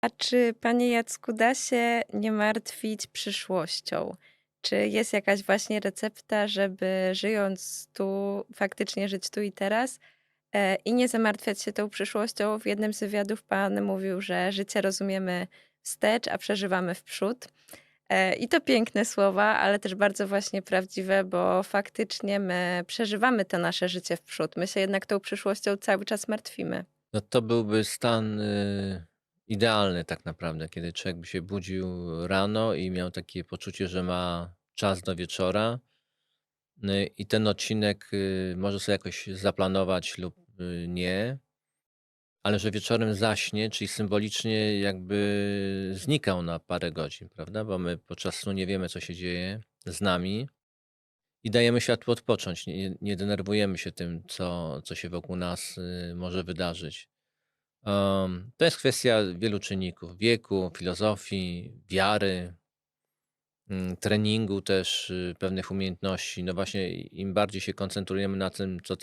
A czy panie Jacku da się nie martwić przyszłością? Czy jest jakaś właśnie recepta, żeby żyjąc tu, faktycznie żyć tu i teraz, e, i nie zamartwiać się tą przyszłością? W jednym z wywiadów pan mówił, że życie rozumiemy wstecz, a przeżywamy w przód. E, I to piękne słowa, ale też bardzo właśnie prawdziwe, bo faktycznie my przeżywamy to nasze życie w przód. My się jednak tą przyszłością cały czas martwimy. No to byłby stan y, idealny tak naprawdę, kiedy człowiek by się budził rano i miał takie poczucie, że ma czas do wieczora y, i ten odcinek y, może sobie jakoś zaplanować lub y, nie, ale że wieczorem zaśnie, czyli symbolicznie jakby znikał na parę godzin, prawda? Bo my podczas snu nie wiemy, co się dzieje z nami i dajemy światłu odpocząć. Nie, nie denerwujemy się tym, co, co się wokół nas y, może wydarzyć. To jest kwestia wielu czynników: wieku, filozofii, wiary, mm, treningu też y, pewnych umiejętności. No właśnie, im bardziej się koncentrujemy na tym, co